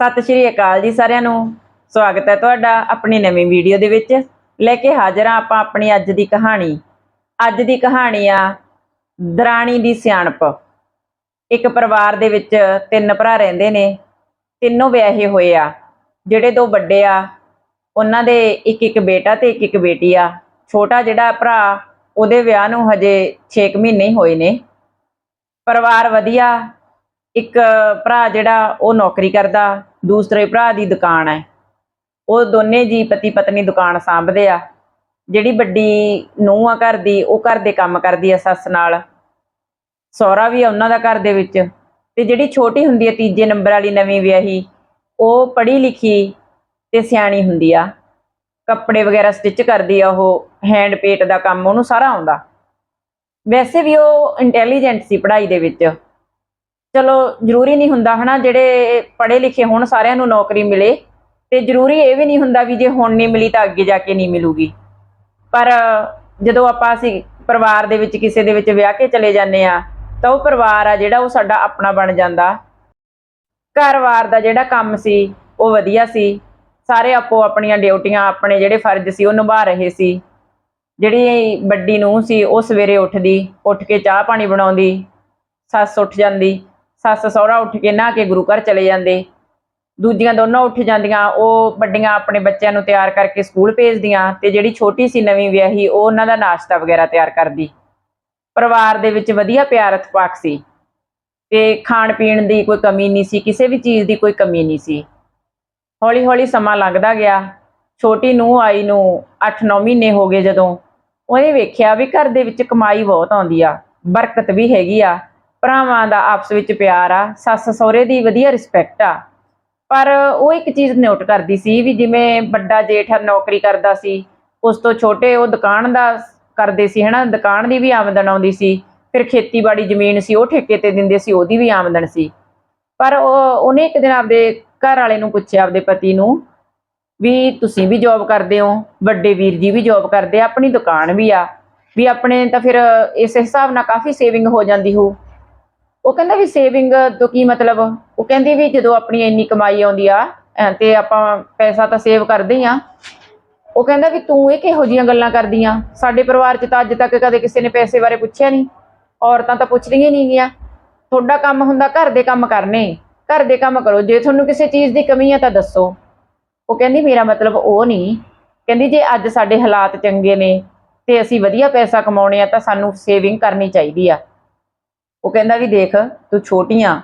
ਸਤਿ ਸ਼੍ਰੀ ਅਕਾਲ ਜੀ ਸਾਰਿਆਂ ਨੂੰ। ਸਵਾਗਤ ਹੈ ਤੁਹਾਡਾ ਆਪਣੀ ਨਵੀਂ ਵੀਡੀਓ ਦੇ ਵਿੱਚ। ਲੈ ਕੇ ਹਾਜ਼ਰ ਹਾਂ ਆਪਾਂ ਆਪਣੀ ਅੱਜ ਦੀ ਕਹਾਣੀ। ਅੱਜ ਦੀ ਕਹਾਣੀ ਆ, ਦਰਾਣੀ ਦੀ ਸਿਆਣਪ। ਇੱਕ ਪਰਿਵਾਰ ਦੇ ਵਿੱਚ ਤਿੰਨ ਭਰਾ ਰਹਿੰਦੇ ਨੇ। ਤਿੰਨੋਂ ਵਿਆਹੇ ਹੋਏ ਆ। ਜਿਹੜੇ ਦੋ ਵੱਡੇ ਆ, ਉਹਨਾਂ ਦੇ ਇੱਕ ਇੱਕ ਬੇਟਾ ਤੇ ਇੱਕ ਇੱਕ ਬੇਟੀ ਆ। ਛੋਟਾ ਜਿਹੜਾ ਭਰਾ, ਉਹਦੇ ਵਿਆਹ ਨੂੰ ਹਜੇ 6 ਮਹੀਨੇ ਹੀ ਹੋਏ ਨੇ। ਪਰਿਵਾਰ ਵਧੀਆ ਇੱਕ ਭਰਾ ਜਿਹੜਾ ਉਹ ਨੌਕਰੀ ਕਰਦਾ, ਦੂਸਰੇ ਭਰਾ ਦੀ ਦੁਕਾਨ ਹੈ। ਉਹ ਦੋਨੇ ਜੀ ਪਤੀ ਪਤਨੀ ਦੁਕਾਨ ਸੰਭਦੇ ਆ। ਜਿਹੜੀ ਵੱਡੀ ਨੂੰਹ ਆ ਘਰ ਦੀ, ਉਹ ਘਰ ਦੇ ਕੰਮ ਕਰਦੀ ਆ ਸੱਸ ਨਾਲ। ਸਹੁਰਾ ਵੀ ਆ ਉਹਨਾਂ ਦਾ ਘਰ ਦੇ ਵਿੱਚ। ਤੇ ਜਿਹੜੀ ਛੋਟੀ ਹੁੰਦੀ ਹੈ ਤੀਜੇ ਨੰਬਰ ਵਾਲੀ ਨਵੀਂ ਵਿਆਹੀ, ਉਹ ਪੜ੍ਹੀ ਲਿਖੀ ਤੇ ਸਿਆਣੀ ਹੁੰਦੀ ਆ। ਕੱਪੜੇ ਵਗੈਰਾ ਸਟਿਚ ਕਰਦੀ ਆ ਉਹ ਹੈਂਡ ਪੇਟ ਦਾ ਕੰਮ ਉਹਨੂੰ ਸਾਰਾ ਆਉਂਦਾ। ਵੈਸੇ ਵੀ ਉਹ ਇੰਟੈਲੀਜੈਂਟ ਸੀ ਪੜ੍ਹਾਈ ਦੇ ਵਿੱਚ। ਚਲੋ ਜ਼ਰੂਰੀ ਨਹੀਂ ਹੁੰਦਾ ਹਨਾ, ਜਿਹੜੇ ਪੜ੍ਹੇ ਲਿਖੇ ਹੋਣ ਸਾਰਿਆਂ ਨੂੰ ਨੌਕਰੀ ਮਿਲੇ, ਤੇ ਜ਼ਰੂਰੀ ਇਹ ਵੀ ਨਹੀਂ ਹੁੰਦਾ ਵੀ ਜੇ ਹੁਣ ਨਹੀਂ ਮਿਲੀ ਤਾਂ ਅੱਗੇ ਜਾ ਕੇ ਨਹੀਂ ਮਿਲੂਗੀ। ਪਰ ਜਦੋਂ ਆਪਾਂ ਅਸੀਂ ਪਰਿਵਾਰ ਦੇ ਵਿੱਚ ਕਿਸੇ ਦੇ ਵਿੱਚ ਵਿਆਹ ਕੇ ਚਲੇ ਜਾਂਦੇ ਆ ਤਾਂ ਉਹ ਪਰਿਵਾਰ ਆ ਜਿਹੜਾ ਉਹ ਸਾਡਾ ਆਪਣਾ ਬਣ ਜਾਂਦਾ। ਘਰ-ਵਾਰ ਦਾ ਜਿਹੜਾ ਕੰਮ ਸੀ, ਉਹ ਵਧੀਆ ਸੀ। ਸਾਰੇ ਆਪੋ ਆਪਣੀਆਂ ਡਿਊਟੀਆਂ, ਆਪਣੇ ਜਿਹੜੇ ਫਰਜ਼ ਸੀ, ਉਹ ਨਿਭਾ ਰਹੇ ਸੀ। ਜਿਹੜੀ ਵੱਡੀ ਨੂੰਹ ਸੀ, ਉਹ ਸਵੇਰੇ ਉੱਠਦੀ, ਉੱਠ ਕੇ ਚਾਹ ਪਾਣੀ ਬਣਾਉਂਦੀ, ਸੱਸ ਉੱਠ ਜਾਂਦੀ। ਸੱਸ ਸਹੁਰਾ ਉੱਠ ਕੇ ਨਹਾ ਕੇ ਗੁਰੂ ਘਰ ਚਲੇ ਜਾਂਦੇ। ਦੂਜੀਆਂ ਦੋਨੋਂ ਉੱਠ ਜਾਂਦੀਆਂ, ਉਹ ਵੱਡੀਆਂ ਆਪਣੇ ਬੱਚਿਆਂ ਨੂੰ ਤਿਆਰ ਕਰਕੇ ਸਕੂਲ ਭੇਜਦੀਆਂ ਤੇ ਜਿਹੜੀ ਛੋਟੀ ਸੀ ਨਵੀਂ ਵਿਆਹੀ, ਉਹ ਉਹਨਾਂ ਦਾ ਨਾਸ਼ਤਾ ਵਗੈਰਾ ਤਿਆਰ ਕਰਦੀ। ਪਰਿਵਾਰ ਦੇ ਵਿੱਚ ਵਧੀਆ ਪਿਆਰ ਇਤਫਾਕ ਸੀ ਤੇ ਖਾਣ ਪੀਣ ਦੀ ਕੋਈ ਕਮੀ ਨਹੀਂ ਸੀ, ਕਿਸੇ ਵੀ ਚੀਜ਼ ਦੀ ਕੋਈ ਕਮੀ ਨਹੀਂ ਸੀ। ਹੌਲੀ ਹੌਲੀ ਸਮਾਂ ਲੰਘਦਾ ਗਿਆ। ਛੋਟੀ ਨੂੰਹ ਆਈ ਨੂੰ 8-9 ਮਹੀਨੇ ਹੋ ਗਏ ਜਦੋਂ ਉਹਨੇ ਵੇਖਿਆ ਵੀ ਘਰ ਦੇ ਵਿੱਚ ਕਮਾਈ ਬਹੁਤ ਆਉਂਦੀ ਆ, ਬਰਕਤ ਵੀ ਹੈਗੀ ਆ। ਭਰਾਵਾਂ ਦਾ ਆਪਸ ਵਿੱਚ ਪਿਆਰ ਆ, ਸੱਸ ਸਹੁਰੇ ਦੀ ਵਧੀਆ ਰਿਸਪੈਕਟ ਆ। ਪਰ ਉਹ ਇੱਕ ਚੀਜ਼ ਨੋਟ ਕਰਦੀ ਸੀ ਵੀ ਜਿਵੇਂ ਵੱਡਾ ਜੇਠ ਨੌਕਰੀ ਕਰਦਾ ਸੀ, ਉਸ ਤੋਂ ਛੋਟੇ ਉਹ ਦੁਕਾਨ ਦਾ ਕਰਦੇ ਸੀ, ਹਨਾ? ਦੁਕਾਨ ਦੀ ਵੀ ਆਮਦਨ ਆਉਂਦੀ ਸੀ, ਫਿਰ ਖੇਤੀਬਾੜੀ ਜ਼ਮੀਨ ਸੀ, ਉਹ ਠੇਕੇ ਤੇ ਦਿੰਦੇ ਸੀ, ਉਹਦੀ ਵੀ ਆਮਦਨ ਸੀ। ਪਰ ਉਹਨੇ ਇੱਕ ਦਿਨ ਆਪਦੇ ਘਰ ਵਾਲੇ ਨੂੰ ਪੁੱਛਿਆ, ਆਪਦੇ ਪਤੀ ਨੂੰ ਵੀ ਤੁਸੀਂ ਵੀ ਜੌਬ ਕਰਦੇ ਹੋ, ਵੱਡੇ ਵੀਰ ਜੀ ਵੀ ਜੌਬ ਕਰਦੇ ਆ, ਆਪਣੀ ਦੁਕਾਨ ਵੀ ਆ, ਵੀ ਆਪਣੇ ਤਾਂ ਫਿਰ ਇਸ ਹਿਸਾਬ ਨਾਲ ਕਾਫੀ ਸੇਵਿੰਗ ਹੋ ਜਾਂਦੀ ਹੋ ਉਹ ਕਹਿੰਦਾ ਵੀ ਸੇਵਿੰਗ ਤੋਂ ਕੀ ਮਤਲਬ? ਉਹ ਕਹਿੰਦੀ ਵੀ ਜਦੋਂ ਆਪਣੀ ਇੰਨੀ ਕਮਾਈ ਆਉਂਦੀ ਆ, ਅਹ ਤੇ ਆਪਾਂ ਪੈਸਾ ਤਾਂ ਸੇਵ ਕਰਦੇ ਹੀ ਆ। ਉਹ ਕਹਿੰਦਾ ਵੀ ਤੂੰ ਇਹ ਕਿਹੋ ਜੀਆਂ ਗੱਲਾਂ ਕਰਦੀਆਂ ਸਾਡੇ ਪਰਿਵਾਰ 'ਚ ਤਾਂ ਅੱਜ ਤੱਕ ਕਦੇ ਕਿਸੇ ਨੇ ਪੈਸੇ ਬਾਰੇ ਪੁੱਛਿਆ ਨਹੀਂ। ਔਰਤਾਂ ਤਾਂ ਪੁੱਛਦੀਆਂ ਨਹੀਂ ਗੀਆਂ ਤੁਹਾਡਾ ਕੰਮ ਹੁੰਦਾ ਘਰ ਦੇ ਕੰਮ ਕਰਨੇ। ਘਰ ਦੇ ਕੰਮ ਕਰੋ। ਜੇ ਤੁਹਾਨੂੰ ਕਿਸੇ ਚੀਜ਼ ਦੀ ਕਮੀ ਆ ਤਾਂ ਦੱਸੋ। ਉਹ ਕਹਿੰਦੀ ਮੇਰਾ ਮਤਲਬ ਉਹ ਨਹੀਂ। ਕਹਿੰਦੀ ਜੇ ਅੱਜ ਸਾਡੇ ਹਾਲਾਤ ਚੰਗੇ ਨੇ ਤੇ ਅਸੀਂ ਵਧੀਆ ਪੈਸਾ ਕਮਾਉਣੇ ਆ ਤਾਂ ਸਾਨੂੰ ਸੇਵਿੰਗ ਕਰਨੀ ਚਾਹੀਦੀ ਆ। ਉਹ ਕਹਿੰਦਾ ਵੀ ਦੇਖ, ਤੂੰ ਛੋਟੀ ਆ,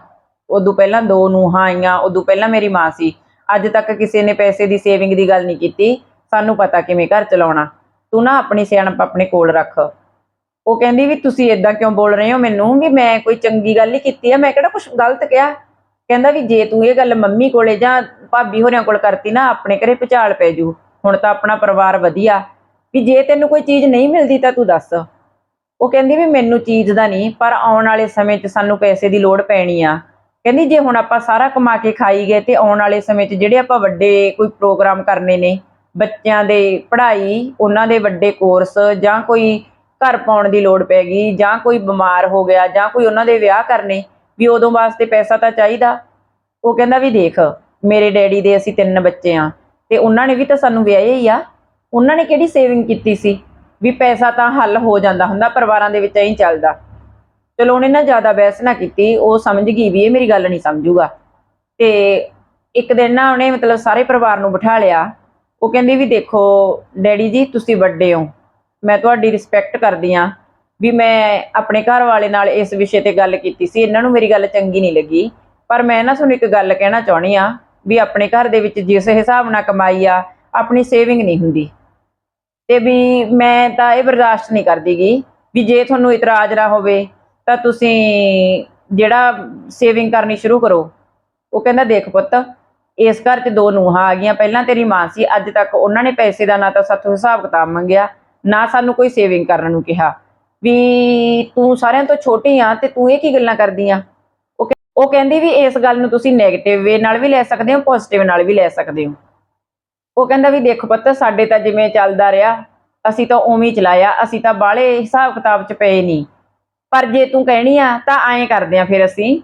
ਉਦੋਂ ਪਹਿਲਾਂ ਦੋ ਨੂੰਹਾਂ ਆਈਆਂ, ਉਦੋਂ ਪਹਿਲਾਂ ਮੇਰੀ ਮਾਂ ਸੀ। ਅੱਜ ਤੱਕ ਕਿਸੇ ਨੇ ਪੈਸੇ ਦੀ ਸੇਵਿੰਗ ਦੀ ਗੱਲ ਨਹੀਂ ਕੀਤੀ, ਸਾਨੂੰ ਪਤਾ ਕਿਵੇਂ ਘਰ ਚਲਾਉਣਾ। ਤੂੰ ਨਾ ਆਪਣੀ ਸਿਆਣਪ ਆਪਣੇ ਕੋਲ ਰੱਖ। ਉਹ ਕਹਿੰਦੀ ਵੀ ਤੁਸੀਂ ਇਦਾਂ ਕਿਉਂ ਬੋਲ ਰਹੇ ਹੋ ਮੈਨੂੰ, ਵੀ ਮੈਂ ਕੋਈ ਚੰਗੀ ਗੱਲ ਹੀ ਕੀਤੀ ਆ, ਮੈਂ ਕਿਹੜਾ ਕੁਝ ਗਲਤ ਕਿਹਾ? ਕਹਿੰਦਾ ਵੀ ਜੇ ਤੂੰ ਇਹ ਗੱਲ ਮੰਮੀ ਕੋਲੇ ਜਾਂ ਭਾਬੀ ਹੋਰਿਆਂ ਕੋਲ ਕਰਤੀ ਨਾ, ਆਪਣੇ ਘਰੇ ਭੁਚਾਲ ਪੈ ਜੂ। ਹੁਣ ਤਾਂ ਆਪਣਾ ਪਰਿਵਾਰ ਵਧੀਆ। ਵੀ ਜੇ ਤੈਨੂੰ ਕੋਈ ਚੀਜ਼ ਨਹੀਂ ਮਿਲਦੀ ਤਾਂ ਤੂੰ ਦੱਸ। ਉਹ ਕਹਿੰਦੀ ਵੀ ਮੈਨੂੰ ਚੀਜ਼ ਦਾ ਨਹੀਂ, ਪਰ ਆਉਣ ਵਾਲੇ ਸਮੇਂ 'ਚ ਸਾਨੂੰ ਪੈਸੇ ਦੀ ਲੋੜ ਪੈਣੀ ਆ। ਕਹਿੰਦੀ ਜੇ ਹੁਣ ਆਪਾਂ ਸਾਰਾ ਕਮਾ ਕੇ ਖਾਈ ਗਏ ਤੇ ਆਉਣ ਵਾਲੇ ਸਮੇਂ 'ਚ ਜਿਹੜੇ ਆਪਾਂ ਵੱਡੇ ਕੋਈ ਪ੍ਰੋਗਰਾਮ ਕਰਨੇ ਨੇ, ਬੱਚਿਆਂ ਦੇ ਪੜ੍ਹਾਈ, ਉਹਨਾਂ ਦੇ ਵੱਡੇ ਕੋਰਸ ਜਾਂ ਕੋਈ ਘਰ ਪਾਉਣ ਦੀ ਲੋੜ ਪੈ ਗਈ ਜਾਂ ਕੋਈ ਬਿਮਾਰ ਹੋ ਗਿਆ ਜਾਂ ਕੋਈ ਉਹਨਾਂ ਦੇ ਵਿਆਹ ਕਰਨੇ, ਵੀ ਉਦੋਂ ਵਾਸਤੇ ਪੈਸਾ ਤਾਂ ਚਾਹੀਦਾ। ਉਹ ਕਹਿੰਦਾ ਵੀ ਦੇਖ, ਮੇਰੇ ਡੈਡੀ ਦੇ ਅਸੀਂ ਤਿੰਨ ਬੱਚੇ ਆ ਤੇ ਉਹਨਾਂ ਨੇ ਵੀ ਤਾਂ ਸਾਨੂੰ ਵਿਆਹੇ ਹੀ ਆ। ਉਹਨਾਂ ਨੇ ਕਿਹੜੀ ਸੇਵਿੰਗ ਕੀਤੀ ਸੀ? ਵੀ ਪੈਸਾ ਤਾਂ ਹੱਲ ਹੋ ਜਾਂਦਾ ਹੁੰਦਾ, ਪਰਿਵਾਰਾਂ ਦੇ ਵਿੱਚ ਐਂ ਚੱਲਦਾ। ਚਲੋ ਉਹਨੇ ਨਾ ਜ਼ਿਆਦਾ ਬਹਿਸ ਨਾ ਕੀਤੀ, ਉਹ ਸਮਝ ਗਈ ਵੀ ਇਹ ਮੇਰੀ ਗੱਲ ਨਹੀਂ ਸਮਝੂਗਾ। ਤੇ ਇੱਕ ਦਿਨ ਨਾ ਉਹਨੇ ਮਤਲਬ ਸਾਰੇ ਪਰਿਵਾਰ ਨੂੰ ਬਿਠਾ ਲਿਆ। ਉਹ ਕਹਿੰਦੀ ਵੀ ਦੇਖੋ, ਡੈਡੀ ਜੀ, ਤੁਸੀਂ ਵੱਡੇ ਹੋ। ਮੈਂ ਤੁਹਾਡੀ ਰਿਸਪੈਕਟ ਕਰਦੀ ਆ ਵੀ ਮੈਂ ਆਪਣੇ ਘਰ ਵਾਲੇ ਨਾਲ ਇਸ ਵਿਸ਼ੇ ਤੇ ਗੱਲ ਕੀਤੀ ਸੀ, ਇਹਨਾਂ ਨੂੰ ਮੇਰੀ ਗੱਲ ਚੰਗੀ ਨਹੀਂ ਲੱਗੀ। ਪਰ ਮੈਂ ਨਾ ਤੁਹਾਨੂੰ ਇੱਕ ਗੱਲ ਕਹਿਣਾ ਚਾਹਣੀ ਆ ਵੀ ਆਪਣੇ ਘਰ ਦੇ ਵਿੱਚ ਜਿਸ ਹਿਸਾਬ ਨਾਲ ਕਮਾਈ ਆ, ਆਪਣੀ ਸੇਵਿੰਗ ਨਹੀਂ ਹੁੰਦੀ। ਤੇ ਵੀ ਮੈਂ ਤਾਂ ਇਹ ਬਰਦਾਸ਼ਤ ਨਹੀਂ ਕਰਦੀਗੀ ਵੀ ਜੇ ਤੁਹਾਨੂੰ ਇਤਰਾਜ਼ ਨਾ ਹੋਵੇ ਤਾਂ ਤੁਸੀਂ ਜਿਹੜਾ ਸੇਵਿੰਗ ਕਰਨੀ ਸ਼ੁਰੂ ਕਰੋ। ਉਹ ਕਹਿੰਦਾ, ਦੇਖ ਪੁੱਤ, ਇਸ ਘਰ 'ਚ ਦੋ ਨੂਹਾਂ ਆ ਗਈਆਂ। ਪਹਿਲਾਂ ਤੇਰੀ ਮਾਂ ਸੀ, ਅੱਜ ਤੱਕ ਉਹਨਾਂ ਨੇ ਪੈਸੇ ਦਾ ਨਾ ਤਾਂ ਸਾਥੋਂ ਹਿਸਾਬ ਕਿਤਾਬ ਮੰਗਿਆ, ਨਾ ਸਾਨੂੰ ਕੋਈ ਸੇਵਿੰਗ ਕਰਨ ਨੂੰ ਕਿਹਾ। ਵੀ ਤੂੰ ਸਾਰਿਆਂ ਤੋਂ ਛੋਟੀ ਆ ਤੇ ਤੂੰ ਇਹ ਕੀ ਗੱਲਾਂ ਕਰਦੀ ਆ ਉਹ ਉਹ ਕਹਿੰਦੀ ਵੀ, ਇਸ ਗੱਲ ਨੂੰ ਤੁਸੀਂ 네ਗੇਟਿਵ ਵੇ ਨਾਲ ਵੀ ਲੈ ਸਕਦੇ ਹੋ ਪੋਜ਼ਿਟਿਵ ਨਾਲ ਵੀ ਲੈ ਸਕਦੇ ਹੋ। ਉਹ ਕਹਿੰਦਾ ਵੀ ਦੇਖੋ ਪੁੱਤ, ਸਾਡੇ ਤਾਂ ਜਿਵੇਂ ਚੱਲਦਾ ਰਿਹਾ, ਅਸੀਂ ਤਾਂ ਉਵੇਂ ਹੀ ਚਲਾਇਆ, ਅਸੀਂ ਤਾਂ ਬਾਹਲੇ ਹਿਸਾਬ ਕਿਤਾਬ 'ਚ ਪਏ ਨਹੀਂ ਪਰ ਜੇ ਤੂੰ ਕਹਿਣੀ ਆ, ਤਾਂ ਐਂ ਕਰਦੇ ਆ ਫਿਰ ਅਸੀਂ,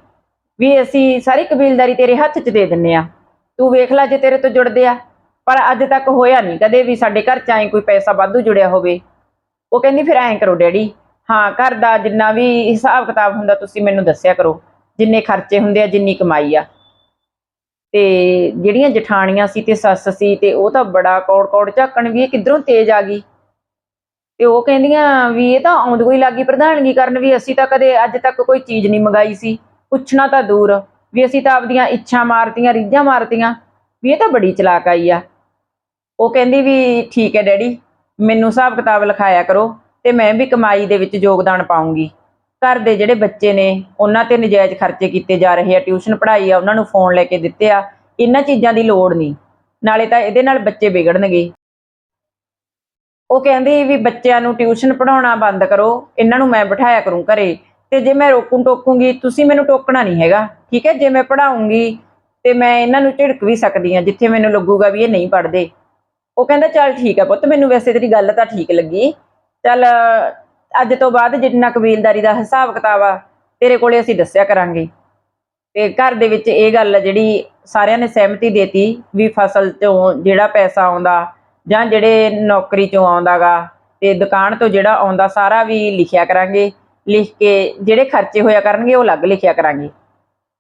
ਵੀ ਅਸੀਂ ਸਾਰੀ ਕਬੀਲਦਾਰੀ ਤੇਰੇ ਹੱਥ 'ਚ ਦੇ ਦਿੰਨੇ ਆ। ਤੂੰ ਵੇਖ ਲੈ ਜੇ ਤੇਰੇ ਤੋਂ ਜੁੜਦੇ ਆ। ਪਰ ਅੱਜ ਤੱਕ ਹੋਇਆ ਨਹੀਂ ਕਦੇ ਵੀ ਸਾਡੇ ਘਰ ਚ ਐਂ ਕੋਈ ਪੈਸਾ ਵਾਧੂ ਜੁੜਿਆ ਹੋਵੇ। ਉਹ ਕਹਿੰਦੀ ਫਿਰ ਐਂ ਕਰੋ ਡੈਡੀ, ਹਾਂ, ਘਰ ਦਾ ਜਿੰਨਾ ਵੀ ਹਿਸਾਬ ਕਿਤਾਬ ਹੁੰਦਾ ਤੁਸੀਂ ਮੈਨੂੰ ਦੱਸਿਆ ਕਰੋ, ਜਿੰਨੇ ਖਰਚੇ ਹੁੰਦੇ ਆ, ਜਿੰਨੀ ਕਮਾਈ ਆ। ਤੇ ਜਿਹੜੀਆਂ ਜਠਾਣੀਆਂ ਸੀ ਤੇ ਸੱਸ ਸੀ ਤੇ ਉਹ ਤਾਂ ਬੜਾ ਕੌੜ ਕੌੜ ਝਾਕਣ ਵੀ ਇਹ ਕਿੱਧਰੋਂ ਤੇਜ਼ ਆ ਗਈ। ਤੇ ਉਹ ਕਹਿੰਦੀਆਂ ਵੀ ਇਹ ਤਾਂ ਆਉਂਦ ਕੋਈ ਲੱਗੀ ਪ੍ਰਧਾਨਗੀ ਕਰਨ ਵੀ ਅਸੀਂ ਤਾਂ ਕਦੇ ਅੱਜ ਤੱਕ ਕੋਈ ਚੀਜ਼ ਨਹੀਂ ਮੰਗਾਈ ਸੀ। ਪੁੱਛਣਾ ਤਾਂ ਦੂਰ, ਵੀ ਅਸੀਂ ਤਾਂ ਆਪਦੀਆਂ ਇੱਛਾ ਮਾਰਤੀਆਂ, ਰੀਝਾਂ ਮਾਰਤੀਆਂ, ਵੀ ਇਹ ਤਾਂ ਬੜੀ ਚਲਾਕ ਆਈ ਆ। ਉਹ ਕਹਿੰਦੀ ਵੀ ਠੀਕ ਹੈ ਡੈਡੀ, ਮੈਨੂੰ ਹਿਸਾਬ ਕਿਤਾਬ ਲਿਖਾਇਆ ਕਰੋ ਤੇ ਮੈਂ ਵੀ ਕਮਾਈ ਦੇ ਵਿੱਚ ਯੋਗਦਾਨ ਪਾਉਂਗੀ। ਘਰ ਦੇ ਜਿਹੜੇ ਬੱਚੇ ਨੇ, ਉਹਨਾਂ ਤੇ ਨਜਾਇਜ਼ ਖਰਚੇ ਕੀਤੇ ਜਾ ਰਹੇ ਆ, ਟਿਊਸ਼ਨ ਪੜ੍ਹਾਈ ਆ, ਉਹਨਾਂ ਨੂੰ ਫੋਨ ਲੈ ਕੇ ਦਿੱਤੇ ਆ, ਇਹਨਾਂ ਚੀਜ਼ਾਂ ਦੀ ਲੋੜ ਨਹੀਂ। ਨਾਲੇ ਤਾਂ ਇਹਦੇ ਨਾਲ ਬੱਚੇ ਵਿਗੜਨਗੇ। ਉਹ ਕਹਿੰਦੀ ਵੀ ਬੱਚਿਆਂ ਨੂੰ ਟਿਊਸ਼ਨ ਪੜਾਉਣਾ ਬੰਦ ਕਰੋ, ਇਹਨਾਂ ਨੂੰ ਮੈਂ ਬਿਠਾਇਆ ਕਰੂੰ ਘਰੇ, ਤੇ ਜੇ ਮੈਂ ਰੋਕੂ ਟੋਕੂਗੀ, ਤੁਸੀਂ ਮੈਨੂੰ ਟੋਕਣਾ ਨਹੀਂ ਹੈਗਾ, ਠੀਕ ਹੈ? ਜੇ ਮੈਂ ਪੜਾਉਂਗੀ ਤੇ ਮੈਂ ਇਹਨਾਂ ਨੂੰ ਝਿੜਕ ਵੀ ਸਕਦੀ ਆ ਜਿੱਥੇ ਮੈਨੂੰ ਲੱਗੂਗਾ ਵੀ ਇਹ ਨਹੀਂ ਪੜਦੇ ਉਹ ਕਹਿੰਦਾ, ਚੱਲ ਠੀਕ ਆ ਪੁੱਤ, ਮੈਨੂੰ ਵੈਸੇ ਤੇਰੀ ਗੱਲ ਤਾਂ ਠੀਕ ਲੱਗੀ। ਚੱਲ ਅੱਜ ਤੋਂ ਬਾਅਦ ਜਿੰਨਾ ਕਬੀਲਦਾਰੀ ਦਾ ਹਿਸਾਬ ਕਿਤਾਬ ਆ, ਤੇਰੇ ਕੋਲੇ ਅਸੀਂ ਦੱਸਿਆ ਕਰਾਂਗੇ। ਤੇ ਘਰ ਦੇ ਵਿੱਚ ਇਹ ਗੱਲ ਜਿਹੜੀ ਸਾਰਿਆਂ ਨੇ ਸਹਿਮਤੀ ਦੇਤੀ ਵੀ ਫਸਲ ਚੋਂ ਜਿਹੜਾ ਪੈਸਾ ਆਉਂਦਾ ਜਾਂ ਜਿਹੜੇ ਨੌਕਰੀ ਚੋਂ ਆਉਂਦਾਗਾ, ਤੇ ਦੁਕਾਨ ਤੋਂ ਜਿਹੜਾ ਆਉਂਦਾ ਸਾਰਾ ਵੀ ਲਿਖਿਆ ਕਰਾਂਗੇ। ਲਿਖ ਕੇ ਜਿਹੜੇ ਖਰਚੇ ਹੋਇਆ ਕਰਨਗੇ ਉਹ ਅਲੱਗ ਲਿਖਿਆ ਕਰਾਂਗੇ।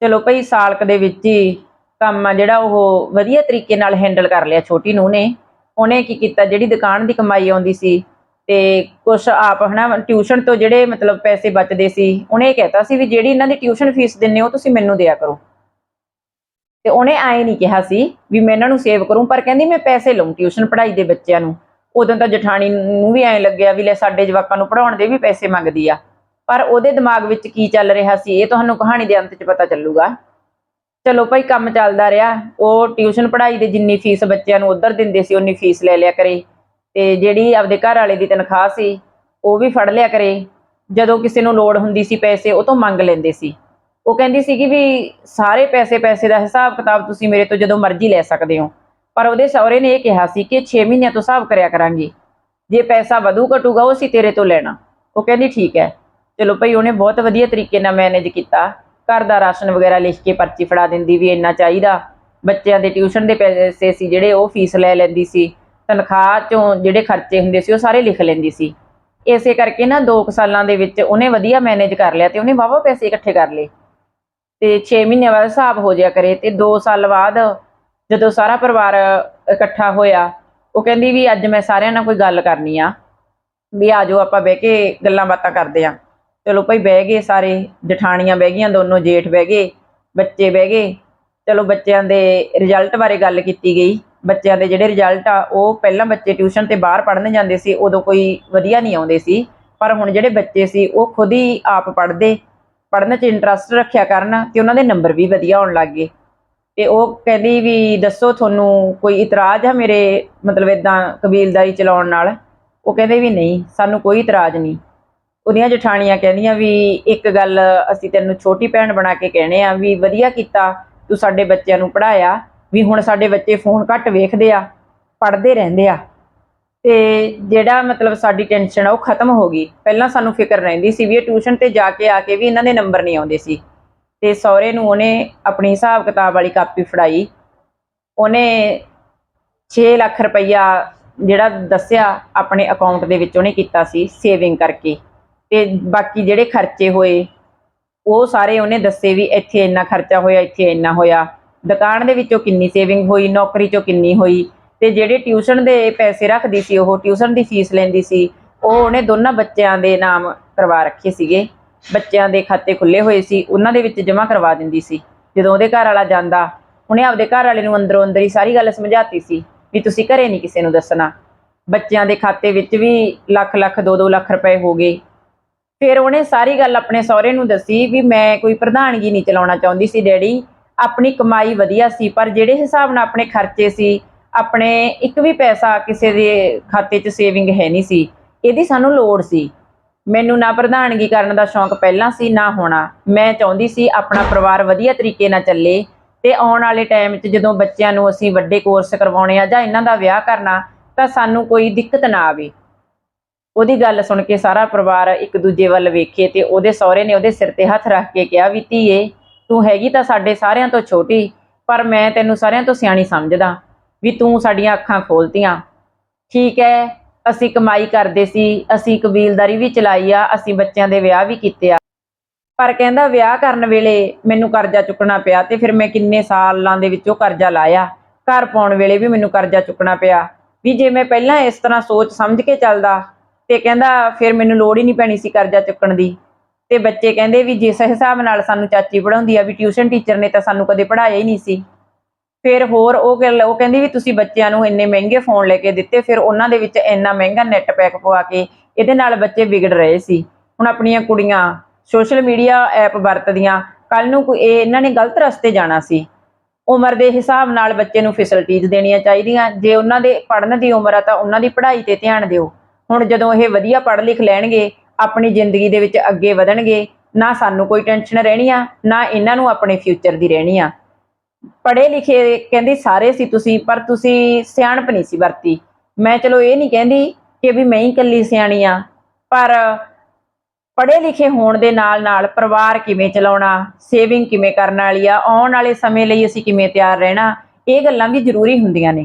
ਚਲੋ ਭਈ ਸਾਲਕ ਦੇ ਵਿੱਚ ਹੀ ਕੰਮ ਆ ਜਿਹੜਾ ਉਹ ਵਧੀਆ ਤਰੀਕੇ ਨਾਲ ਹੈਂਡਲ ਕਰ ਲਿਆ ਛੋਟੀ ਨੂੰ ਨੇ। ਉਹਨੇ ਕੀ ਕੀਤਾ, ਜਿਹੜੀ ਦੁਕਾਨ ਦੀ ਕਮਾਈ ਆਉਂਦੀ ਸੀ ਤੇ ਕੁਛ ਆਪ ਹਨਾ, ਟਿਊਸ਼ਨ ਤੋਂ ਜਿਹੜੇ ਮਤਲਬ ਪੈਸੇ ਬਚਦੇ ਸੀ, ਉਹਨੇ ਇਹ ਕਹਿਤਾ ਸੀ ਵੀ ਜਿਹੜੀ ਇਹਨਾਂ ਦੀ ਟਿਊਸ਼ਨ ਫੀਸ ਦਿੰਨੇ ਹੋ, ਤੁਸੀਂ ਮੈਨੂੰ ਦਿਆ ਕਰੋ। ਤੇ ਉਹਨੇ ਐ ਨਹੀਂ ਕਿਹਾ ਸੀ ਵੀ ਮੈਂ ਇਹਨਾਂ ਨੂੰ ਸੇਵ ਕਰੂੰ, ਪਰ ਕਹਿੰਦੀ ਮੈਂ ਪੈਸੇ ਲਵਾਂ ਟਿਊਸ਼ਨ ਪੜ੍ਹਾਈ ਦੇ ਬੱਚਿਆਂ ਨੂੰ। ਉਦੋਂ ਤਾਂ ਜਠਾਣੀ ਨੂੰ ਵੀ ਐ ਲੱਗਿਆ ਵੀ ਲੈ ਸਾਡੇ ਜਵਾਕਾਂ ਨੂੰ ਪੜਾਉਣ ਦੇ ਵੀ ਪੈਸੇ ਮੰਗਦੀ ਆ। ਪਰ ਉਹਦੇ ਦਿਮਾਗ ਵਿੱਚ ਕੀ ਚੱਲ ਰਿਹਾ ਸੀ, ਇਹ ਤੁਹਾਨੂੰ ਕਹਾਣੀ ਦੇ ਅੰਤ 'ਚ ਪਤਾ ਚੱਲੂਗਾ। ਚਲੋ ਭਾਈ, ਕੰਮ ਚੱਲਦਾ ਰਿਹਾ। ਉਹ ਟਿਊਸ਼ਨ ਪੜ੍ਹਾਈ ਦੇ ਜਿੰਨੀ ਫੀਸ ਬੱਚਿਆਂ ਨੂੰ ਉਧਰ ਦਿੰਦੇ ਸੀ, ਉਨੀ ਫੀਸ ਲੈ ਲਿਆ ਕਰੇ। ਤੇ ਜਿਹੜੀ ਆਪਦੇ ਘਰ ਵਾਲੇ ਦੀ ਤਨਖਾਹ ਸੀ, ਉਹ ਵੀ ਫੜ ਲਿਆ ਕਰੇ। ਜਦੋਂ ਕਿਸੇ ਨੂੰ ਲੋੜ ਹੁੰਦੀ ਸੀ ਪੈਸੇ, ਉਹ ਤੋਂ ਮੰਗ ਲੈਂਦੇ ਸੀ। ਉਹ ਕਹਿੰਦੀ ਸੀਗੀ ਵੀ ਸਾਰੇ ਪੈਸੇ ਪੈਸੇ ਦਾ ਹਿਸਾਬ ਕਿਤਾਬ ਤੁਸੀਂ ਮੇਰੇ ਤੋਂ ਜਦੋਂ ਮਰਜ਼ੀ ਲੈ ਸਕਦੇ ਹੋ। ਪਰ ਉਹਦੇ ਸਹੁਰੇ ਨੇ ਇਹ ਕਿਹਾ ਸੀ ਕਿ 6 ਮਹੀਨਿਆਂ ਤੋਂ ਹਿਸਾਬ ਕਰਿਆ ਕਰਾਂਗੇ। ਜੇ ਪੈਸਾ ਵਧੂ ਘਟੂਗਾ, ਉਹ ਅਸੀਂ ਤੇਰੇ ਤੋਂ ਲੈਣਾ। ਉਹ ਕਹਿੰਦੀ, ਠੀਕ ਹੈ। ਚਲੋ ਭਈ, ਉਹਨੇ ਬਹੁਤ ਵਧੀਆ ਤਰੀਕੇ ਨਾਲ ਮੈਨੇਜ ਕੀਤਾ। ਘਰ ਦਾ ਰਾਸ਼ਨ ਵਗੈਰਾ ਲਿਖ ਕੇ ਪਰਚੀ ਫੜਾ ਦਿੰਦੀ ਵੀ ਇੰਨਾ ਚਾਹੀਦਾ। ਬੱਚਿਆਂ ਦੇ ਟਿਊਸ਼ਨ ਦੇ ਪੈਸੇ ਸੀ ਜਿਹੜੇ, ਉਹ ਫੀਸ ਲੈ ਲੈਂਦੀ ਸੀ। ਤਨਖਾਹ ਚੋਂ ਜਿਹੜੇ ਖਰਚੇ ਹੁੰਦੇ ਸੀ ਉਹ ਸਾਰੇ ਲਿਖ ਲੈਂਦੀ ਸੀ। ਇਸੇ ਕਰਕੇ ਨਾ 2 ਸਾਲਾਂ ਦੇ ਵਿੱਚ ਉਹਨੇ ਵਧੀਆ ਮੈਨੇਜ ਕਰ ਲਿਆ ਤੇ ਉਹਨੇ ਵਾਵਾ ਪੈਸੇ ਇਕੱਠੇ ਕਰ ਲਏ। ਤੇ 6 ਮਹੀਨਿਆਂ ਬਾਅਦ ਹਿਸਾਬ ਹੋ ਜਾਇਆ ਕਰੇ ਤੇ 2 ਸਾਲ ਬਾਅਦ ਜਦੋਂ ਸਾਰਾ ਪਰਿਵਾਰ ਇਕੱਠਾ ਹੋਇਆ, ਉਹ ਕਹਿੰਦੀ ਵੀ ਅੱਜ ਮੈਂ ਸਾਰਿਆਂ ਨਾਲ ਕੋਈ ਗੱਲ ਕਰਨੀ ਆ, ਵੀ ਆ ਜਾਓ ਆਪਾਂ ਬਹਿ ਕੇ ਗੱਲਾਂ ਬਾਤਾਂ ਕਰਦੇ ਆ। ਚਲੋ ਭਾਈ ਬਹਿ ਗਏ ਸਾਰੇ, ਜਠਾਣੀਆਂ ਬਹਿ ਗਈਆਂ, ਦੋਨੋਂ ਜੇਠ ਬਹਿ ਗਏ, ਬੱਚੇ ਬਹਿ ਗਏ, ਚਲੋ ਬੱਚਿਆਂ ਦੇ ਰਿਜ਼ਲਟ ਬਾਰੇ ਗੱਲ ਕੀਤੀ ਗਈ। ਬੱਚਿਆਂ ਦੇ ਜਿਹੜੇ ਰਿਜ਼ਲਟ ਆ, ਉਹ ਪਹਿਲਾਂ ਬੱਚੇ ਟਿਊਸ਼ਨ ਤੇ ਬਾਹਰ ਪੜ੍ਹਨ ਜਾਂਦੇ ਸੀ, ਉਦੋਂ ਕੋਈ ਵਧੀਆ ਨਹੀਂ ਆਉਂਦੇ ਸੀ। ਪਰ ਹੁਣ ਜਿਹੜੇ ਬੱਚੇ ਸੀ, ਉਹ ਖੁਦ ਹੀ ਆਪ ਪੜ੍ਹਦੇ, ਪੜ੍ਹਨ 'ਚ ਇੰਟਰਸਟ ਰੱਖਿਆ ਕਰਨ ਤੇ ਉਹਨਾਂ ਦੇ ਨੰਬਰ ਵੀ ਵਧੀਆ ਆਉਣ ਲੱਗ ਗਏ। ਤੇ ਉਹ ਕਹਿੰਦੀ ਵੀ, ਦੱਸੋ ਤੁਹਾਨੂੰ ਕੋਈ ਇਤਰਾਜ਼ ਆ ਮੇਰੇ, ਮਤਲਬ ਇਦਾਂ ਕਬੀਲਦਾਰੀ ਚਲਾਉਣ ਨਾਲ? ਉਹ ਕਹਿੰਦੇ ਵੀ, ਨਹੀਂ, ਸਾਨੂੰ ਕੋਈ ਇਤਰਾਜ਼ ਨਹੀਂ। ਉਹਦੀਆਂ ਜਠਾਣੀਆਂ ਕਹਿੰਦੀਆਂ ਵੀ, ਇੱਕ ਗੱਲ ਅਸੀਂ ਤੈਨੂੰ ਛੋਟੀ ਭੈਣ ਬਣਾ ਕੇ ਕਹਿਣੇ ਆ ਵੀ, ਵਧੀਆ ਕੀਤਾ, ਤੂੰ ਸਾਡੇ ਬੱਚਿਆਂ ਨੂੰ ਪੜਾਇਆ ਵੀ ਹੁਣ ਸਾਡੇ ਬੱਚੇ ਫੋਨ ਘੱਟ ਵੇਖਦੇ ਆ, ਪੜ੍ਹਦੇ ਰਹਿੰਦੇ ਆ। ਤੇ ਜਿਹੜਾ ਮਤਲਬ ਸਾਡੀ ਟੈਨਸ਼ਨ ਆ ਉਹ ਖਤਮ ਹੋ ਗਈ। ਪਹਿਲਾਂ ਸਾਨੂੰ ਫਿਕਰ ਰਹਿੰਦੀ ਸੀ ਵੀ ਇਹ ਟਿਊਸ਼ਨ ਤੇ ਜਾ ਕੇ ਆ ਕੇ ਵੀ ਇਹਨਾਂ ਦੇ ਨੰਬਰ ਨਹੀਂ ਆਉਂਦੇ ਸੀ। ਤੇ ਸਹੁਰੇ ਨੂੰ ਉਹਨੇ ਆਪਣੀ ਹਿਸਾਬ ਕਿਤਾਬ ਵਾਲੀ ਕਾਪੀ ਫੜਾਈ। ਉਹਨੇ 6 ਲੱਖ ਰੁਪਈਆ ਜਿਹੜਾ ਦੱਸਿਆ ਆਪਣੇ ਅਕਾਊਂਟ ਦੇ ਵਿੱਚ ਉਹਨੇ ਕੀਤਾ ਸੀ ਸੇਵਿੰਗ ਕਰਕੇ। ਤੇ ਬਾਕੀ ਜਿਹੜੇ ਖਰਚੇ ਹੋਏ, ਉਹ ਸਾਰੇ ਉਹਨੇ ਦੱਸੇ ਵੀ ਇੱਥੇ ਇੰਨਾ ਖਰਚਾ ਹੋਇਆ, ਇੱਥੇ ਇੰਨਾ ਹੋਇਆ। ਦੁਕਾਨ ਦੇ ਵਿੱਚੋਂ ਕਿੰਨੀ ਸੇਵਿੰਗ ਹੋਈ, ਨੌਕਰੀ ਚੋਂ ਕਿੰਨੀ ਹੋਈ ਤੇ ਜਿਹੜੇ ਟਿਊਸ਼ਨ ਦੇ ਪੈਸੇ ਰੱਖਦੀ ਸੀ, ਉਹ ਟਿਊਸ਼ਨ ਦੀ ਫੀਸ ਲੈਂਦੀ ਸੀ, ਉਹ ਉਹਨੇ ਦੋਨਾਂ ਬੱਚਿਆਂ ਦੇ ਨਾਮ ਕਰਵਾ ਰੱਖੇ ਸੀਗੇ। ਬੱਚਿਆਂ ਦੇ ਖਾਤੇ ਖੁੱਲੇ ਹੋਏ ਸੀ, ਉਹਨਾਂ ਦੇ ਵਿੱਚ ਜਮ੍ਹਾਂ ਕਰਵਾ ਦਿੰਦੀ ਸੀ। ਜਦੋਂ ਉਹਦੇ ਘਰ ਵਾਲਾ ਜਾਂਦਾ, ਉਹਨੇ ਆਪਦੇ ਘਰ ਵਾਲੇ ਨੂੰ ਅੰਦਰੋਂ ਅੰਦਰ ਹੀ ਸਾਰੀ ਗੱਲ ਸਮਝਾਤੀ ਸੀ ਵੀ ਤੁਸੀਂ ਘਰੇ ਨਹੀਂ ਕਿਸੇ ਨੂੰ ਦੱਸਣਾ। ਬੱਚਿਆਂ ਦੇ ਖਾਤੇ ਵਿੱਚ ਵੀ ਲੱਖ ਲੱਖ 2-2 ਲੱਖ ਰੁਪਏ ਹੋ ਗਏ। ਫਿਰ ਉਹਨੇ ਸਾਰੀ ਗੱਲ ਆਪਣੇ ਸਹੁਰੇ ਨੂੰ ਦੱਸੀ ਵੀ ਮੈਂ ਕੋਈ ਪ੍ਰਧਾਨਗੀ ਨਹੀਂ ਚਲਾਉਣਾ ਚਾਹੁੰਦੀ ਸੀ ਡੈਡੀ। ਆਪਣੀ ਕਮਾਈ ਵਧੀਆ ਸੀ, ਪਰ ਜਿਹੜੇ ਹਿਸਾਬ ਨਾਲ ਆਪਣੇ ਖਰਚੇ ਸੀ, ਆਪਣੇ ਇੱਕ ਵੀ ਪੈਸਾ ਕਿਸੇ ਦੇ ਖਾਤੇ 'ਚ ਸੇਵਿੰਗ ਹੈ ਨਹੀਂ ਸੀ, ਇਹਦੀ ਸਾਨੂੰ ਲੋੜ ਸੀ। ਮੈਨੂੰ ਨਾ ਪ੍ਰਧਾਨਗੀ ਕਰਨ ਦਾ ਸ਼ੌਂਕ ਪਹਿਲਾਂ ਸੀ, ਨਾ ਹੋਣਾ। ਮੈਂ ਚਾਹੁੰਦੀ ਸੀ ਆਪਣਾ ਪਰਿਵਾਰ ਵਧੀਆ ਤਰੀਕੇ ਨਾਲ ਚੱਲੇ ਤੇ ਆਉਣ ਵਾਲੇ ਟਾਈਮ 'ਚ ਜਦੋਂ ਬੱਚਿਆਂ ਨੂੰ ਅਸੀਂ ਵੱਡੇ ਕੋਰਸ ਕਰਵਾਉਣੇ ਆ ਜਾਂ ਇਹਨਾਂ ਦਾ ਵਿਆਹ ਕਰਨਾ, ਤਾਂ ਸਾਨੂੰ ਕੋਈ ਦਿੱਕਤ ਨਾ ਆਵੇ। ਉਹਦੀ ਗੱਲ ਸੁਣ ਕੇ ਸਾਰਾ ਪਰਿਵਾਰ ਇੱਕ ਦੂਜੇ ਵੱਲ ਵੇਖੇ ਤੇ ਉਹਦੇ ਸਹੁਰੇ ਨੇ ਉਹਦੇ ਸਿਰ ਤੇ ਹੱਥ ਰੱਖ ਕੇ ਕਿਹਾ, ਵੀ ਧੀਏ ਤੂੰ ਹੈਗੀ ਤਾਂ ਸਾਡੇ ਸਾਰਿਆਂ ਤੋਂ ਛੋਟੀ, ਪਰ ਮੈਂ ਤੈਨੂੰ ਸਾਰਿਆਂ ਤੋਂ ਸਿਆਣੀ ਸਮਝਦਾ ਵੀ ਤੂੰ ਸਾਡੀਆਂ ਅੱਖਾਂ ਖੋਲਤੀਆਂ। ਠੀਕ ਹੈ ਅਸੀਂ ਕਮਾਈ ਕਰਦੇ ਸੀ, ਅਸੀਂ ਕਬੀਲਦਾਰੀ ਵੀ ਚਲਾਈ ਆ, ਅਸੀਂ ਬੱਚਿਆਂ ਦੇ ਵਿਆਹ ਵੀ ਕੀਤੇ ਆ। ਪਰ ਕਹਿੰਦਾ ਵਿਆਹ ਕਰਨ ਵੇਲੇ ਮੈਨੂੰ ਕਰਜ਼ਾ ਚੁੱਕਣਾ ਪਿਆ ਤੇ ਫਿਰ ਮੈਂ ਕਿੰਨੇ ਸਾਲਾਂ ਦੇ ਵਿੱਚੋਂ ਕਰਜ਼ਾ ਲਾਇਆ। ਘਰ ਪਾਉਣ ਵੇਲੇ ਵੀ ਮੈਨੂੰ ਕਰਜ਼ਾ ਚੁੱਕਣਾ ਪਿਆ। ਵੀ ਜੇ ਮੈਂ ਪਹਿਲਾਂ ਇਸ ਤਰ੍ਹਾਂ ਸੋਚ ਸਮਝ ਕੇ ਚੱਲਦਾ ਤੇ ਕਹਿੰਦਾ ਫਿਰ ਮੈਨੂੰ ਲੋੜ ਹੀ ਨਹੀਂ ਪੈਣੀ ਸੀ ਕਰਜ਼ਾ ਚੁੱਕਣ ਦੀ। ਤੇ ਬੱਚੇ ਕਹਿੰਦੇ ਵੀ ਜਿਸ ਹਿਸਾਬ ਨਾਲ ਸਾਨੂੰ ਚਾਚੀ ਪੜਾਉਂਦੀ ਆ ਵੀ ਟਿਊਸ਼ਨ ਟੀਚਰ ਨੇ ਤਾਂ ਸਾਨੂੰ ਕਦੇ ਪੜਾਇਆ ਹੀ ਨਹੀਂ ਸੀ। ਫਿਰ ਹੋਰ ਉਹ ਗੱਲ, ਉਹ ਕਹਿੰਦੀ ਵੀ ਤੁਸੀਂ ਬੱਚਿਆਂ ਨੂੰ ਇੰਨੇ ਮਹਿੰਗੇ ਫੋਨ ਲੈ ਕੇ ਦਿੱਤੇ, ਫਿਰ ਉਹਨਾਂ ਦੇ ਵਿੱਚ ਇੰਨਾ ਮਹਿੰਗਾ ਨੈਟ ਪੈਕ ਪਵਾ ਕੇ ਇਹਦੇ ਨਾਲ ਬੱਚੇ ਵਿਗੜ ਰਹੇ ਸੀ। ਹੁਣ ਆਪਣੀਆਂ ਕੁੜੀਆਂ ਸੋਸ਼ਲ ਮੀਡੀਆ ਐਪ ਵਰਤਦੀਆਂ ਕੱਲ ਨੂੰ ਕੋਈ, ਇਹ ਇਹਨਾਂ ਨੇ ਗਲਤ ਰਸਤੇ ਜਾਣਾ ਸੀ। ਉਮਰ ਦੇ ਹਿਸਾਬ ਨਾਲ ਬੱਚੇ ਨੂੰ ਫੈਸਿਲਿਟੀਜ਼ ਦੇਣੀਆਂ ਚਾਹੀਦੀਆਂ, ਜੇ ਉਹਨਾਂ ਦੇ ਪੜ੍ਹਨ ਦੀ ਉਮਰ ਆ ਤਾਂ ਉਹਨਾਂ ਦੀ ਪੜ੍ਹਾਈ ਤੇ ਧਿਆਨ ਦਿਓ। ਹੁਣ ਜਦੋਂ ਇਹ ਵਧੀਆ ਪੜ੍ਹ ਲਿਖ ਲੈਣਗੇ ਆਪਣੀ ਜ਼ਿੰਦਗੀ ਦੇ ਵਿੱਚ ਅੱਗੇ ਵਧਣਗੇ, ਨਾ ਸਾਨੂੰ ਕੋਈ ਟੈਨਸ਼ਨ ਰਹਿਣੀ ਆ, ਨਾ ਇਹਨਾਂ ਨੂੰ ਆਪਣੇ ਫਿਊਚਰ ਦੀ ਰਹਿਣੀ ਆ। ਪੜ੍ਹੇ ਲਿਖੇ ਕਹਿੰਦੀ, ਸਾਰੇ ਸੀ ਤੁਸੀਂ, ਪਰ ਤੁਸੀਂ ਸਿਆਣਪ ਨਹੀਂ ਸੀ ਵਰਤੀ। ਮੈਂ ਚਲੋ ਇਹ ਨਹੀਂ ਕਹਿੰਦੀ ਕਿ ਵੀ ਮੈਂ ਹੀ ਇਕੱਲੀ ਸਿਆਣੀ ਆ, ਪਰ ਪੜ੍ਹੇ ਲਿਖੇ ਹੋਣ ਦੇ ਨਾਲ ਨਾਲ ਪਰਿਵਾਰ ਕਿਵੇਂ ਚਲਾਉਣਾ ਸੇਵਿੰਗ ਕਿਵੇਂ ਕਰਨ ਵਾਲੀ ਆ, ਆਉਣ ਵਾਲੇ ਸਮੇਂ ਲਈ ਅਸੀਂ ਕਿਵੇਂ ਤਿਆਰ ਰਹਿਣਾ, ਇਹ ਗੱਲਾਂ ਵੀ ਜ਼ਰੂਰੀ ਹੁੰਦੀਆਂ ਨੇ।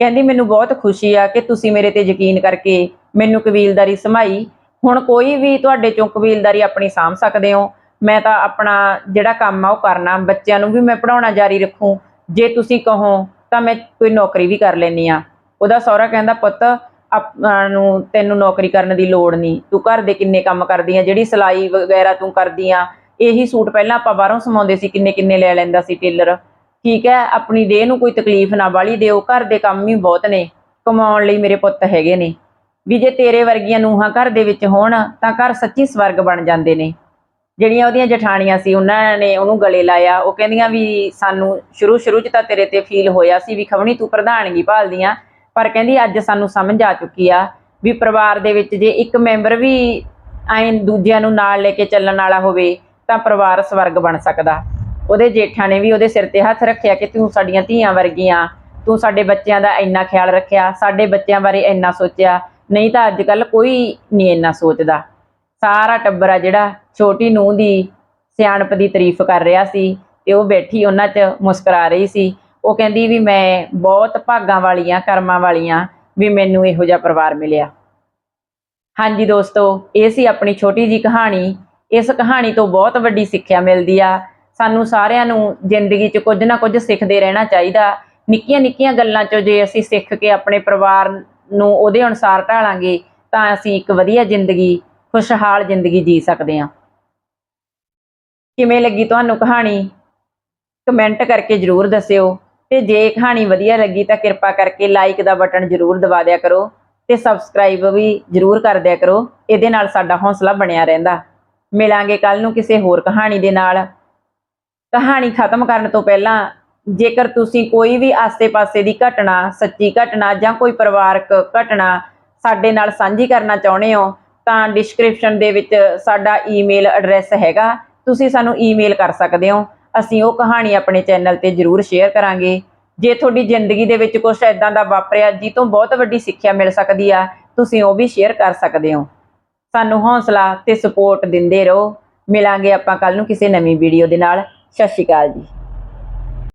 ਕਹਿੰਦੀ, ਮੈਨੂੰ ਬਹੁਤ ਖੁਸ਼ੀ ਆ ਕਿ ਤੁਸੀਂ ਮੇਰੇ ਤੇ ਯਕੀਨ ਕਰਕੇ ਮੈਨੂੰ ਕਬੀਲਦਾਰੀ ਸਮਾਈ ਹੁਣ ਕੋਈ ਵੀ ਤੁਹਾਡੇ ਚੋਂ ਕਬੀਲਦਾਰੀ ਆਪਣੀ ਸਾਂਭ ਸਕਦੇ ਹੋ, ਮੈਂ ਤਾਂ ਆਪਣਾ ਜਿਹੜਾ ਕੰਮ ਆ ਉਹ ਕਰਨਾ, ਬੱਚਿਆਂ ਨੂੰ ਵੀ ਮੈਂ ਪੜਾਉਣਾ ਜਾਰੀ ਰੱਖੂੰ। ਜੇ ਤੁਸੀਂ ਕਹੋ ਤਾਂ ਮੈਂ ਕੋਈ ਨੌਕਰੀ ਵੀ ਕਰ ਲੈਣੀ ਆ ਉਹਦਾ ਸਹੁਰਾ ਕਹਿੰਦਾ, ਪੁੱਤ, ਆਪਾਂ ਨੂੰ ਤੈਨੂੰ ਨੌਕਰੀ ਕਰਨ ਦੀ ਲੋੜ ਨਹੀਂ। ਤੂੰ ਘਰ ਦੇ ਕਿੰਨੇ ਕੰਮ ਕਰਦੀ ਆ, ਜਿਹੜੀ ਸਿਲਾਈ ਵਗੈਰਾ ਤੂੰ ਕਰਦੀ ਆ, ਇਹੀ ਸੂਟ ਪਹਿਲਾਂ ਆਪਾਂ ਬਾਹਰੋਂ ਸਮਾਉਂਦੇ ਸੀ ਕਿੰਨੇ ਕਿੰਨੇ ਲੈ ਲੈਂਦਾ ਸੀ ਟੇਲਰ। ਠੀਕ ਹੈ, ਆਪਣੀ ਦੇਹ ਨੂੰ ਕੋਈ ਤਕਲੀਫ ਨਾ ਵਾਲੀ ਦਿਓ, ਘਰ ਦੇ ਕੰਮ ਵੀ ਬਹੁਤ ਨੇ, ਕਮਾਉਣ ਲਈ ਮੇਰੇ ਪੁੱਤ ਹੈਗੇ ਨੇ। ਵੀ ਜੇ ਤੇਰੇ ਵਰਗੀਆਂ ਨੂੰਹਾਂ ਘਰ ਦੇ ਵਿੱਚ ਹੋਣ, ਤਾਂ ਘਰ ਸੱਚੀ ਸਵਰਗ ਬਣ ਜਾਂਦੇ ਨੇ। ਜਿਹੜੀਆਂ ਉਹਦੀਆਂ ਜਠਾਣੀਆਂ ਸੀ, ਉਹਨਾਂ ਨੇ ਉਹਨੂੰ ਗਲੇ ਲਾਇਆ। ਉਹ ਕਹਿੰਦੀਆਂ ਵੀ ਸਾਨੂੰ ਸ਼ੁਰੂ ਸ਼ੁਰੂ 'ਚ ਤਾਂ ਤੇਰੇ ਤੇ ਫੀਲ ਹੋਇਆ ਸੀ ਵੀ ਖਵਣੀ ਤੂੰ ਪ੍ਰਧਾਨਗੀ ਭਾਲਦੀਆਂ, ਪਰ ਕਹਿੰਦੀ ਅੱਜ ਸਾਨੂੰ ਸਮਝ ਆ ਚੁੱਕੀ ਆ ਵੀ ਪਰਿਵਾਰ ਦੇ ਵਿੱਚ ਜੇ ਇੱਕ ਮੈਂਬਰ ਵੀ ਐਂ ਦੂਜਿਆਂ ਨੂੰ ਨਾਲ ਲੈ ਕੇ ਚੱਲਣ ਵਾਲਾ ਹੋਵੇ, ਤਾਂ ਪਰਿਵਾਰ ਸਵਰਗ ਬਣ ਸਕਦਾ। ਉਹਦੇ ਜੇਠਾਂ ਨੇ ਵੀ ਉਹਦੇ ਸਿਰ ਤੇ ਹੱਥ ਰੱਖਿਆ ਕਿ ਤੂੰ ਸਾਡੀਆਂ ਧੀਆਂ ਵਰਗੀਆਂ, ਤੂੰ ਸਾਡੇ ਬੱਚਿਆਂ ਦਾ ਇੰਨਾ ਖਿਆਲ ਰੱਖਿਆ, ਸਾਡੇ ਬੱਚਿਆਂ ਬਾਰੇ ਇੰਨਾ ਸੋਚਿਆ। ਨਹੀਂ ਤਾਂ ਅੱਜ ਕੱਲ ਕੋਈ ਨਹੀਂ ਇੰਨਾ ਸੋਚਦਾ। ਸਾਰਾ ਟੱਬਰ ਆ ਜਿਹੜਾ ਛੋਟੀ ਨੂੰਹ ਦੀ ਸਿਆਣਪ ਦੀ ਤਾਰੀਫ ਕਰ ਰਿਹਾ ਸੀ ਤੇ ਉਹ ਬੈਠੀ ਉਹਨਾਂ 'ਚ ਮੁਸਕਰਾ ਰਹੀ ਸੀ। ਉਹ ਕਹਿੰਦੀ ਵੀ ਮੈਂ ਬਹੁਤ ਭਾਗਾਂ ਵਾਲੀਆਂ, ਕਰਮਾਂ ਵਾਲੀਆਂ ਵੀ ਮੈਨੂੰ ਇਹੋ ਜਿਹਾ ਪਰਿਵਾਰ ਮਿਲਿਆ। ਹਾਂਜੀ ਦੋਸਤੋ, ਇਹ ਸੀ ਆਪਣੀ ਛੋਟੀ ਜੀ ਕਹਾਣੀ। ਇਸ ਕਹਾਣੀ ਤੋਂ ਬਹੁਤ ਵੱਡੀ ਸਿੱਖਿਆ ਮਿਲਦੀ ਆ। ਸਾਨੂੰ ਸਾਰਿਆਂ ਨੂੰ ਜ਼ਿੰਦਗੀ 'ਚ ਕੁਝ ਨਾ ਕੁਝ ਸਿੱਖਦੇ ਰਹਿਣਾ ਚਾਹੀਦਾ। ਨਿੱਕੀਆਂ ਨਿੱਕੀਆਂ ਗੱਲਾਂ 'ਚੋਂ ਜੇ ਅਸੀਂ ਸਿੱਖ ਕੇ ਆਪਣੇ ਪਰਿਵਾਰ ਨੂੰ ਉਹਦੇ ਅਨੁਸਾਰ ਢਾਲਾਂਗੇ, ਤਾਂ ਅਸੀਂ ਇੱਕ ਵਧੀਆ ਜ਼ਿੰਦਗੀ, ਖੁਸ਼ਹਾਲ ਜ਼ਿੰਦਗੀ ਜੀ ਸਕਦੇ ਹਾਂ। ਕਿਵੇਂ ਲੱਗੀ ਤੁਹਾਨੂੰ ਕਹਾਣੀ? ਕਮੈਂਟ ਕਰਕੇ ਜਰੂਰ ਦੱਸਿਓ। ਤੇ ਜੇ ਕਹਾਣੀ ਵਧੀਆ ਲੱਗੀ ਤਾਂ ਕਿਰਪਾ ਕਰਕੇ ਲਾਈਕ ਦਾ ਬਟਨ ਜਰੂਰ ਦਬਾ ਦਿਆ ਕਰੋ ਤੇ ਸਬਸਕ੍ਰਾਈਬ ਵੀ ਜਰੂਰ ਕਰ ਦਿਆ ਕਰੋ। ਇਹਦੇ ਨਾਲ ਸਾਡਾ ਹੌਸਲਾ ਬਣਿਆ ਰਹਿੰਦਾ। ਮਿਲਾਂਗੇ ਕੱਲ ਨੂੰ ਕਿਸੇ ਹੋਰ ਕਹਾਣੀ ਦੇ ਨਾਲ। ਕਹਾਣੀ ਖਤਮ ਕਰਨ ਤੋਂ ਪਹਿਲਾਂ ਜੇਕਰ ਤੁਸੀਂ ਕੋਈ ਵੀ ਆਸੇ-ਪਾਸੇ ਦੀ ਘਟਨਾ, ਸੱਚੀ ਘਟਨਾ ਜਾਂ ਕੋਈ ਪਰਿਵਾਰਕ ਘਟਨਾ ਸਾਡੇ ਨਾਲ ਸਾਂਝੀ ਕਰਨਾ ਚਾਹੁੰਦੇ ਹੋ, ਤਾਂ ਡਿਸਕ੍ਰਿਪਸ਼ਨ ਦੇ ਵਿੱਚ ਸਾਡਾ ਈਮੇਲ ਐਡਰੈਸ ਹੈਗਾ। ਤੁਸੀਂ ਸਾਨੂੰ ਈਮੇਲ ਕਰ ਸਕਦੇ ਹੋ। ਅਸੀਂ ਉਹ ਕਹਾਣੀ ਆਪਣੇ ਚੈਨਲ ਤੇ ਜਰੂਰ ਸ਼ੇਅਰ ਕਰਾਂਗੇ। ਜੇ ਤੁਹਾਡੀ ਜ਼ਿੰਦਗੀ ਦੇ ਵਿੱਚ ਕੁਝ ਐਦਾਂ ਦਾ ਵਾਪਰਿਆ, ਜੀ ਤੋਂ ਬਹੁਤ ਵੱਡੀ ਸਿੱਖਿਆ ਮਿਲ ਸਕਦੀ ਆ, ਤੁਸੀਂ ਉਹ ਵੀ ਸ਼ੇਅਰ ਕਰ ਸਕਦੇ ਹੋ। ਸਾਨੂੰ ਹੌਸਲਾ ਤੇ ਸਪੋਰਟ ਦਿੰਦੇ ਰਹੋ। ਮਿਲਾਂਗੇ ਆਪਾਂ ਕੱਲ ਨੂੰ ਕਿਸੇ ਨਵੀਂ ਵੀਡੀਓ ਦੇ ਨਾਲ। ਸਤਿ ਸ਼੍ਰੀ ਅਕਾਲ ਜੀ।